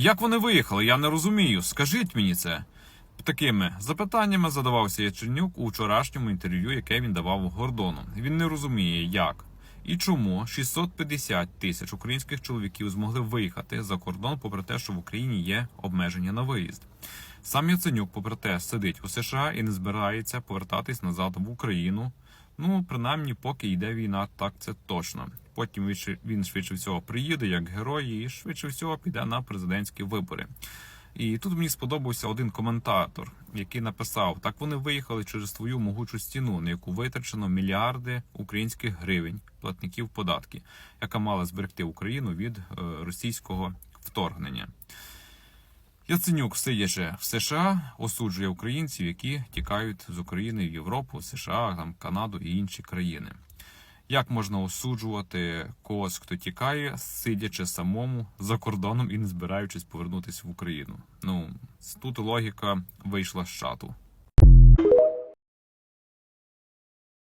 Як вони виїхали? Я не розумію. Скажіть мені це. Такими запитаннями задавався Яценюк у вчорашньому інтерв'ю, яке він давав Гордону. Він не розуміє, як і чому 650 тисяч українських чоловіків змогли виїхати за кордон, попри те, що в Україні є обмеження на виїзд. Сам Яценюк, попри те, сидить у США і не збирається повертатись назад в Україну. Ну, принаймні, поки йде війна, так це точно. Потім він швидше всього приїде як герой і швидше всього піде на президентські вибори. І тут мені сподобався один коментатор, який написав: так вони виїхали через твою могучу стіну, на яку витрачено мільярди українських гривень платників податки, яка мала зберегти Україну від е, російського вторгнення. Яценюк, сидячи в США, осуджує українців, які тікають з України в Європу, США, там, Канаду і інші країни. Як можна осуджувати когось, хто тікає, сидячи самому за кордоном і не збираючись повернутися в Україну? Ну тут логіка вийшла з чату.